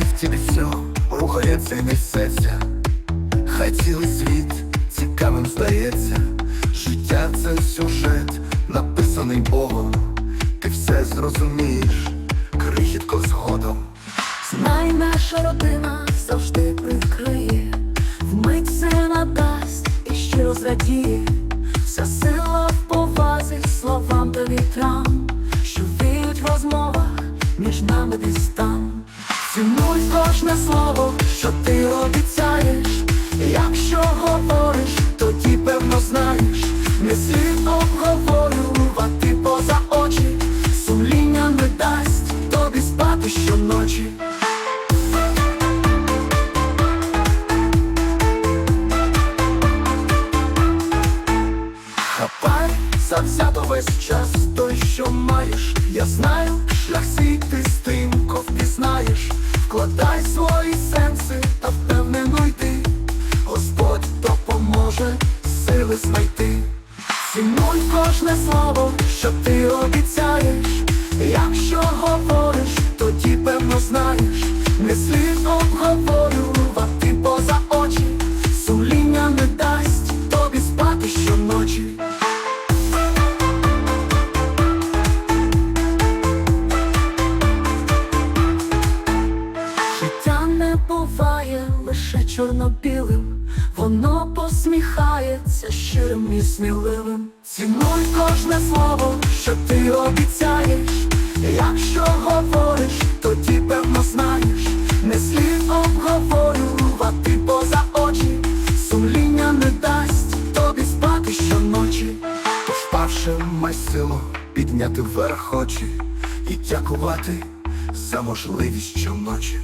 світі все рухається і несеться, хай цілий світ цікавим здається. Життя це сюжет, написаний Богом. Ти все зрозумієш, крихітко згодом. Знай, наша родина завжди прикриє, вмить все надасть і щиро зрадіє, вся сила в повазі, словам та вітрам, що віють в розмовах між нами десь там. Цінуй кожне слово, що ти обіцяєш, якщо говориш, тоді певно знаєш, не слід обговорювати поза очі, сумління не дасть тобі спати щоночі. Хапай завзято весь час той, що маєш. Я знаю, шлях свій знайти. Цінуй кожне слово, що ти обіцяєш. Якщо говориш, тоді певно знаєш. Не слід обговорювати поза очі. Сумління не дасть тобі спати щоночі. Життя не буває лише чорно-білим, щирим і сміливим. Цінуй кожне слово, що ти обіцяєш. Якщо говориш, тоді певно знаєш, не слід обговорювати поза очі. Сумління не дасть тобі спати щоночі. Впавши, май силу підняти вверх очі і дякувати за можливість щоночі.